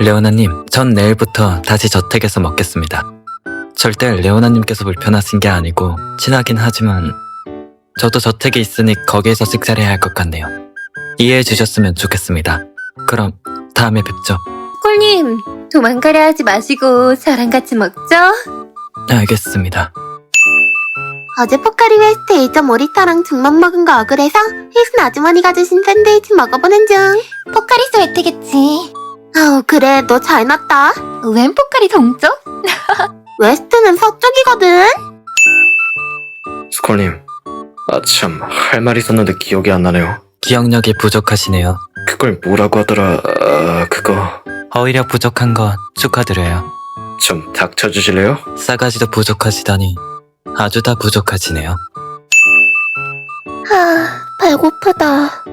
레오나님, 전 내일부터 다시 저택에서 먹겠습니다. 절대 레오나님께서 불편하신 게 아니고 친하긴 하지만 저도 저택에 있으니 거기에서 식사를 해야 할 것 같네요. 이해해 주셨으면 좋겠습니다. 그럼 다음에 뵙죠. 꿀님, 도망가려 하지 마시고 저랑 같이 먹죠? 알겠습니다. 어제 포카리 웨스트 1.5리터랑 죽만 먹은 거 억울해서 힐슨 아주머니가 주신 샌드위치 먹어보는 중. 포카리 스웨트겠지. 아우 그래 너 잘 났다. 웬 포카리 동쪽? 웨스트는 서쪽이거든. 스콜님, 아참 할 말 있었는데 기억이 안 나네요. 기억력이 부족하시네요. 그걸 뭐라고 하더라? 아, 그거 어휘력 부족한 거 축하드려요. 좀 닥쳐주실래요? 싸가지도 부족하시다니 아주 다 부족하시네요. 아 배고프다.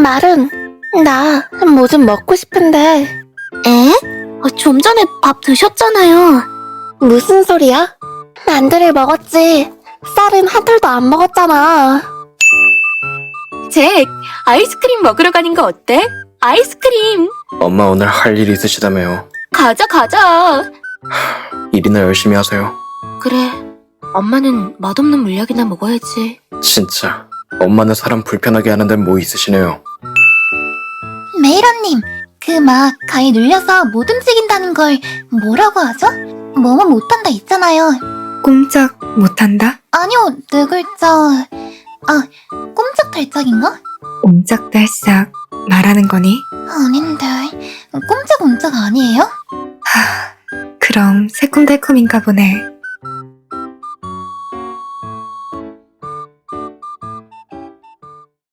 말은 나뭐 좀 먹고 싶은데. 에? 어, 좀 전에 밥 드셨잖아요. 무슨 소리야? 만두를 먹었지. 쌀은 한 톨도 안 먹었잖아. 잭, 아이스크림 먹으러 가는 거 어때? 아이스크림! 엄마 오늘 할 일 있으시다며요. 가자, 가자! 일이나 열심히 하세요. 그래, 엄마는 맛없는 물약이나 먹어야지. 진짜 엄마는 사람 불편하게 하는 데 뭐 있으시네요. 메이런님, 그 막 가위 눌려서 못 움직인다는 걸 뭐라고 하죠? 뭐뭐 못한다 있잖아요. 꼼짝 못한다? 아니요, 네 글자. 아, 꼼짝달짝인가? 옴짝달싹 말하는 거니? 아닌데, 꼼짝옴짝 아니에요? 그럼 새콤달콤인가 보네.